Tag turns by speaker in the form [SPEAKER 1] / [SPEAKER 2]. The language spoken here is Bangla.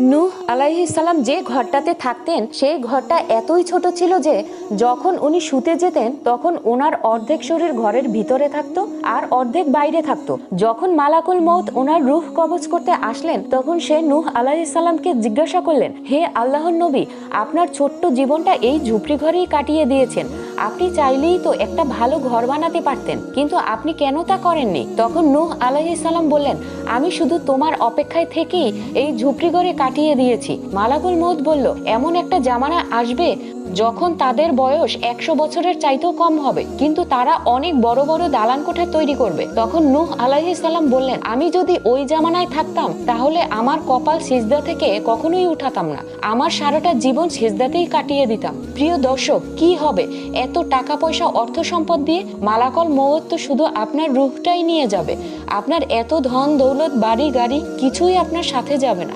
[SPEAKER 1] নূহ আলাইহিসাল্লাম যে ঘরটাতে থাকতেন, সেই ঘরটা এতই ছোট ছিল যে যখন উনি শুতে যেতেন, তখন ওনার অর্ধেক শরীর ঘরের ভিতরে থাকতো আর অর্ধেক বাইরে থাকতো। যখন মালাকুল মৌত ওনার রুহ কবজ করতে আসলেন, তখন সে নূহ আলাইহিসাল্লামকে জিজ্ঞাসা করলেন, হে আল্লাহর নবী, আপনার ছোট্ট জীবনটা এই ঝুপড়ি ঘরেই কাটিয়ে দিয়েছেন। আপনি চাইলেই তো একটা ভালো ঘর বানাতে পারতেন, কিন্তু আপনি কেন তা করেননি? তখন নূহ আলাইহিসাল্লাম বললেন, আমি শুধু তোমার অপেক্ষায় থেকেই এই ঝুপড়ি ঘরে কাটিয়ে দিয়েছি। মালাকুল মৌত বলল, এমন একটা জামানা আসবে যখন তাদের বয়স একশো বছরের চাইতেও কম হবে। কিন্তু তারা অনেক বড় বড় দালান কোঠা তৈরি করবে। তখন নূহ আলাইহিসাল্লাম বললেন, আমি যদি ওই জামানায় থাকতাম, তাহলে আমার কপাল সিজদা থেকে কখনোই উঠাতাম না। আমার সারাটা জীবন সিজদাতেই কাটিয়ে দিতাম। প্রিয় দর্শক, কি হবে? এত টাকা পয়সা অর্থ সম্পদ দিয়ে মালাকল মৌত তো শুধু আপনার রূপটাই নিয়ে যাবে। আপনার এত ধন দৌলত, বাড়ি গাড়ি কিছুই আপনার সাথে যাবে না।